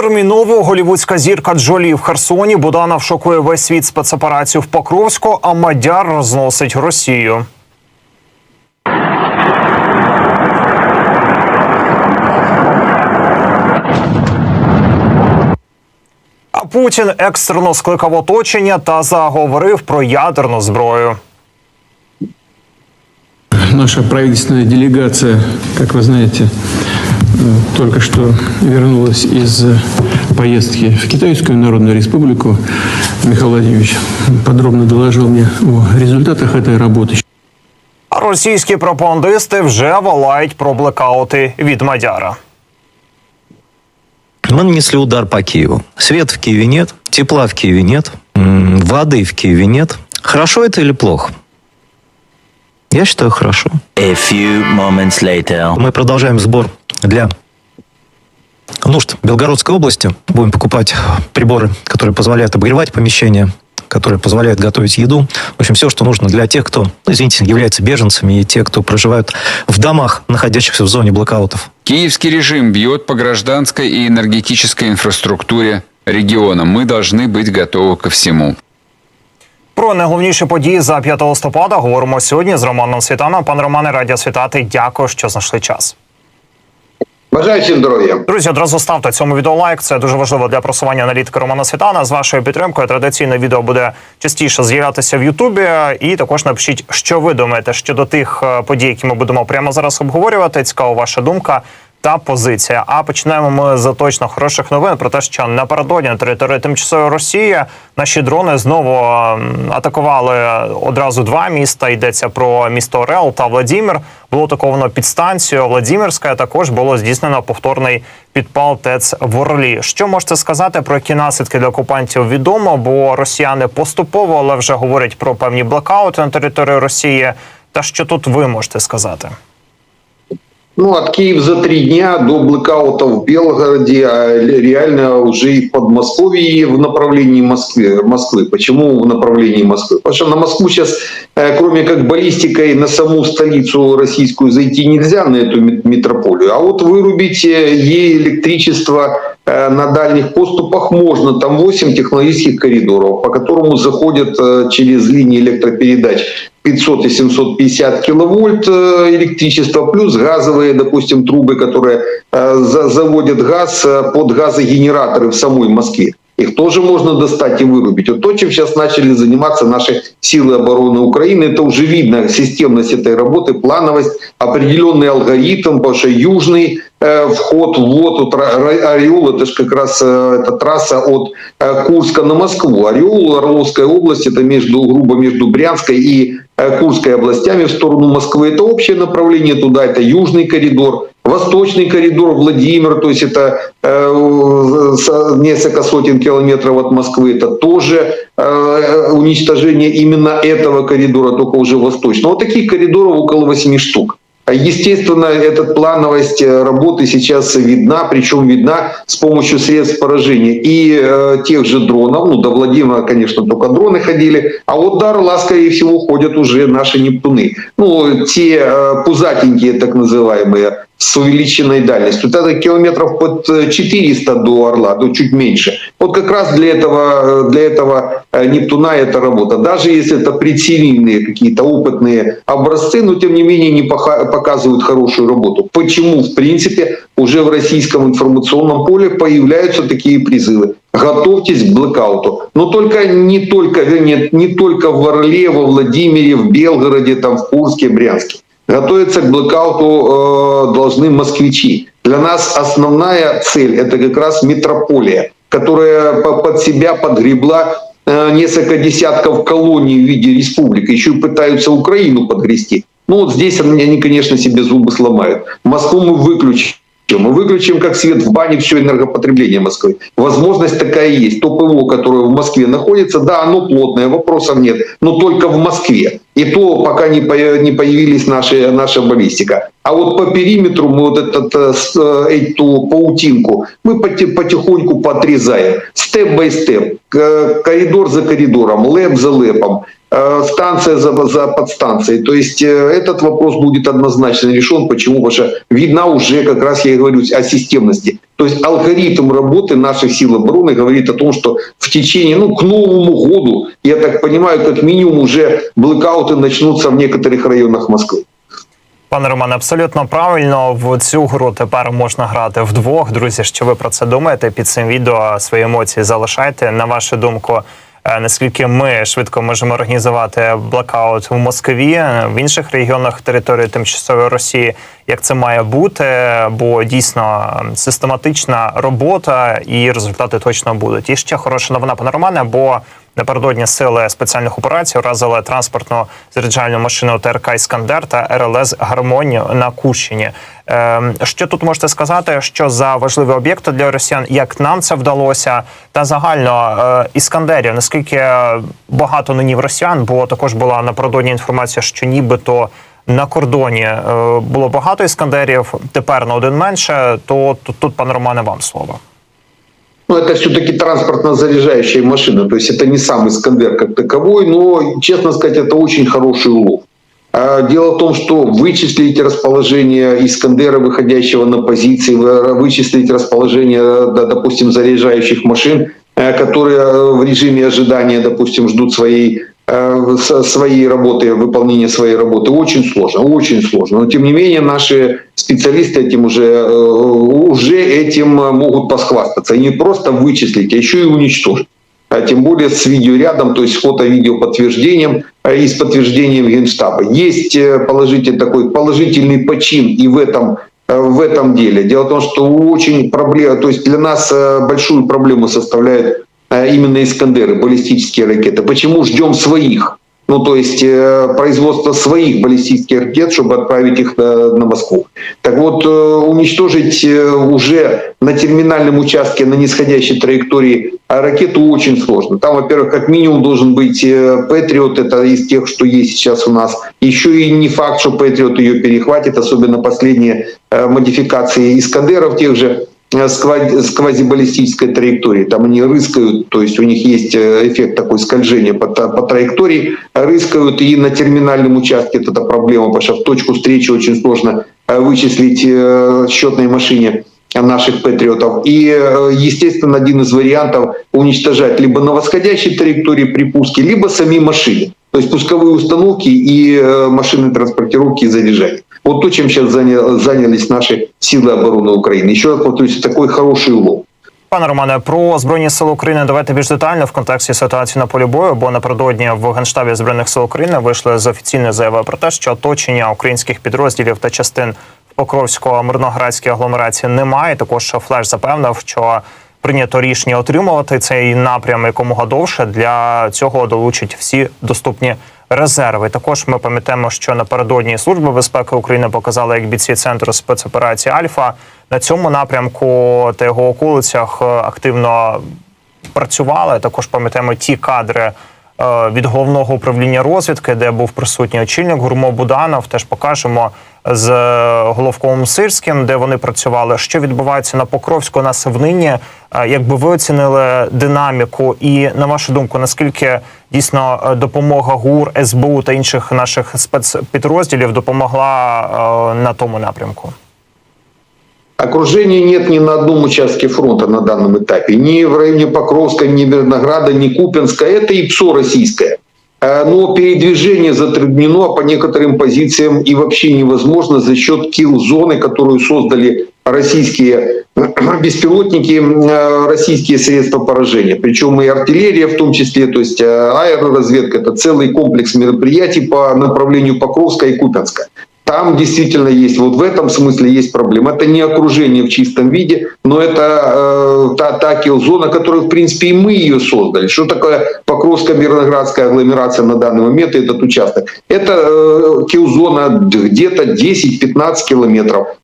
Терміново голівудська зірка Джолі в Херсоні. Буданов шокує весь світ спецоперацію в Покровську, а Мадяр розносить Росію. А Путін екстрено скликав оточення та заговорив про ядерну зброю. Наша правительственная делегация, как вы знаете, только что вернулась из э, поездки в Китайскую Народную Республику. Михаил Владимирович подробно доложил мне о результатах этой работы. А російські пропагандисти вже волають про блекаути від Мадяра. Мы нанесли удар по Киеву. Света в Киеве нет, тепла в Киеве нет, м, воды в Киеве нет. Хорошо это или плохо? Я считаю, хорошо. A few moments later. Мы продолжаем сбор для нужд Белгородской области. Будем покупать приборы, которые позволяют обогревать помещения, которые позволяют готовить еду. В общем, все, что нужно для тех, кто, ну, извините, является беженцами и те, кто проживают в домах, находящихся в зоне блокаутов. Киевский режим бьет по гражданской и энергетической инфраструктуре региона. Мы должны быть готовы ко всему. Про найголовніші події за 5 листопада говоримо сьогодні з Романом Світаном. Пан Романе, радіо світати. Дякую, що знайшли час. Бажаю всім здоров'я. Друзі, одразу ставте цьому відео лайк. Це дуже важливо для просування аналітики Романа Світана. З вашою підтримкою традиційне відео буде частіше з'являтися в Ютубі. І також напишіть, що ви думаєте щодо тих е, подій, які ми будемо прямо зараз обговорювати. Цікава ваша думка. Та позиція. А починаємо ми з точно хороших новин про те, що напередодні на території тимчасової Росії наші дрони знову ем, атакували одразу два міста. Йдеться про місто Орел та Владимир. Було атаковано підстанцію Владимирська. Також було здійснено повторний підпал ТЕЦ в Орлі. Що можете сказати про які наслідки для окупантів відомо? Бо росіяни поступово, але вже говорять про певні блокаути на території Росії. Та що тут ви можете сказати? Ну, от Киев за три дня до блэкаута в Белгороде, а реально уже и в Подмосковье и в направлении Москвы. Москвы. Почему в направлении Москвы? Потому что на Москву сейчас, э, кроме как баллистикой, на саму столицу российскую зайти нельзя, на эту мет- метрополию. А вот вырубить э, ей электричество э, на дальних поступах можно. Там 8 технологических коридоров, по которому заходят э, через линии электропередач 500 и 750 киловольт э, электричества, плюс газовые, допустим, трубы, которые э, за- заводят газ э, под газогенераторы в самой Москве. Их тоже можно достать и вырубить. Вот то, чем сейчас начали заниматься наши силы обороны Украины, это уже видно, системность этой работы, плановость, определенный алгоритм, потому что южный э, вход, ввод, вот Ра- Ра- Орел, это же как раз э, эта трасса от э, Курска на Москву. Орел, Орловская область, это между, грубо между Брянской и э, Курской областями в сторону Москвы. Это общее направление туда, это южный коридор, восточный коридор Владимир, то есть это э, с- несколько сотен километров от Москвы, это тоже э, уничтожение именно этого коридора, только уже восточного. Вот таких коридоров около 8 штук. А, Естественно, эта плановость э, работы сейчас видна, причем видна с помощью средств поражения и э, тех же дронов. Ну, до Владимира, конечно, только дроны ходили, а вот до Орла, скорее всего, ходят уже наши Нептуны. Ну, те э, пузатенькие, так называемые, с увеличенной дальностью. Вот Это километров под э, 400 до Орла, до чуть меньше. Вот как раз для этого, э, для этого э, Нептуна эта работа. Даже если это предсерийные какие-то опытные образцы, но тем не менее не показывают хорошую работу. Почему, в принципе, уже в российском информационном поле появляются такие призывы? Готовьтесь к блэкауту. Но только не только, вернее, не только в Орле, во Владимире, в Белгороде, там, в Курске, Брянске. Готовиться к блэкауту э, должны москвичи. Для нас основная цель – это как раз метрополия, которая по- под себя подгребла э, несколько десятков колоний в виде республик. Еще пытаются Украину подгрести. Ну вот здесь они, они, конечно, себе зубы сломают. Москву мы выключим. Мы выключим как свет в бане все энергопотребление Москвы. Возможность такая есть. То ПВО, которое в Москве находится, да, оно плотное, вопросов нет, но только в Москве. И то, пока не, не появились наши, наша баллистика. А вот по периметру мы вот этот, э, э, эту паутинку мы поти- потихоньку подрезаем. Степ-бай-степ. К- Коридор за коридором, лэп за лэпом э, станция за, за подстанцией. То есть этот вопрос будет однозначно решен. Почему? Потому что видна уже, как раз я и говорю, о системности. То есть алгоритм работы наших сил обороны говорит о том, что в течение, ну, к Новому году, я так понимаю, как минимум уже блэкауты начнутся в некоторых районах Москвы. Пане Романе, абсолютно правильно. В цю гру тепер можна грати вдвох. Друзі, що ви про це думаєте? Під цим відео свої емоції залишайте. На вашу думку, е, наскільки ми швидко можемо організувати блокаут в Москві, е, в інших регіонах території тимчасової Росії, як це має бути? Бо дійсно е, систематична робота і результати точно будуть. І ще хороша новина, пане Романе, бо Напередодні сили спеціальних операцій вразили транспортну заряджальну машину ТРК Іскандер та РЛС Гармонію на Курщині. Ем, Що тут можете сказати? Що за важливі об'єкти для росіян? Як нам це вдалося? Та загально е, іскандерів наскільки багато нині в росіян? Бо також була напередодні інформація, що нібито. На кордоні е, було багато іскандерів, тепер на один менше. То тут, тут пане Романе, вам слово. Ну, это все-таки транспортно-заряжающая машина, то есть это не сам Искандер как таковой, но, честно сказать, это очень хороший улов. А, Дело в том, что вычислить расположение Искандера, выходящего на позиции, вы- вычислить расположение, да, допустим, заряжающих машин, э, которые э, в режиме ожидания, допустим, ждут своей э, со- своей работы, выполнения своей работы очень сложно, очень сложно. Но тем не менее наши специалисты этим уже, э, уже этим э, могут похвастаться. И не просто вычислить, а еще и уничтожить. А тем более с видеорядом, то есть фото-видео подтверждением э, и с подтверждением Генштаба. Есть э, положительный такой положительный почин и в этом э, в этом деле. Дело в том, что очень проблема, то есть для нас э, большую проблему составляет э, именно Искандеры, баллистические ракеты. Почему ждем своих? Ну, то есть э, производство своих баллистических ракет, чтобы отправить их на, на Москву. Так вот, э, уничтожить э, уже на терминальном участке, на нисходящей траектории э, ракету очень сложно. Там, во-первых, как минимум должен быть э, Патриот, это из тех, что есть сейчас у нас. Еще и не факт, что Патриот ее перехватит, особенно последние э, модификации Искандеров тех же э, ква- с квазибаллистической траекторией. Там они рыскают, то есть у них есть э, эффект такой скольжения по, по траектории, рыскают и на терминальном участке это проблема, потому что в точку встречи очень сложно э, вычислить э, счетной машине наших патриотов. И, э, естественно, один из вариантов уничтожать либо на восходящей траектории при пуске, либо сами машины. То есть пусковые установки и э, машины транспортировки и заряжать. Вот то, чем сейчас заня- занялись наши силы обороны Украины. Еще раз повторюсь, такой хороший улов. Пане Романе, про збройні сили України давайте більш детально в контексті ситуації на полі бою. Бо напередодні в генштабі збройних сил України вийшли з офіційною заявою про те, що оточення українських підрозділів та частин Покровського мирноградської агломерації немає. Також Флеш запевнив, що прийнято рішення отримувати цей напрям якомога довше. Для цього долучать всі доступні резерви. Також ми пам'ятаємо, що напередодні служба безпеки України показали, як бійці центру спецоперації Альфа на цьому напрямку та його околицях е, активно працювали. Також пам'ятаємо ті кадри е, від головного управління розвідки, де був присутній очільник Гурмо Буданов. Теж покажемо з головковим Сирським, де вони працювали. Що відбувається на Покровську на Савнині? Е, Якби ви оцінили динаміку, і на вашу думку, наскільки дійсно е, допомога ГУР, СБУ та інших наших спецпідрозділів допомогла е, на тому напрямку? Окружения нет ни на одном участке фронта на данном этапе. Ни в районе Покровска, ни Мирнограда, ни Купинска. Это и ПСО российское. Э, Но передвижение затруднено по некоторым позициям и вообще невозможно за счет килл-зоны, которую создали российские беспилотники, э, российские средства поражения. Причем и артиллерия в том числе, то есть э, аэроразведка. Это целый комплекс мероприятий по направлению Покровска и Купинска. Там действительно есть, вот в этом смысле есть проблема. Это не окружение в чистом виде, но это э, та, та килл-зона, которую, в принципе, и мы ее создали. Что такое Покровская мирноградская агломерация на данный момент, и этот участок? Это э, килл-зона где-то 10-15 километров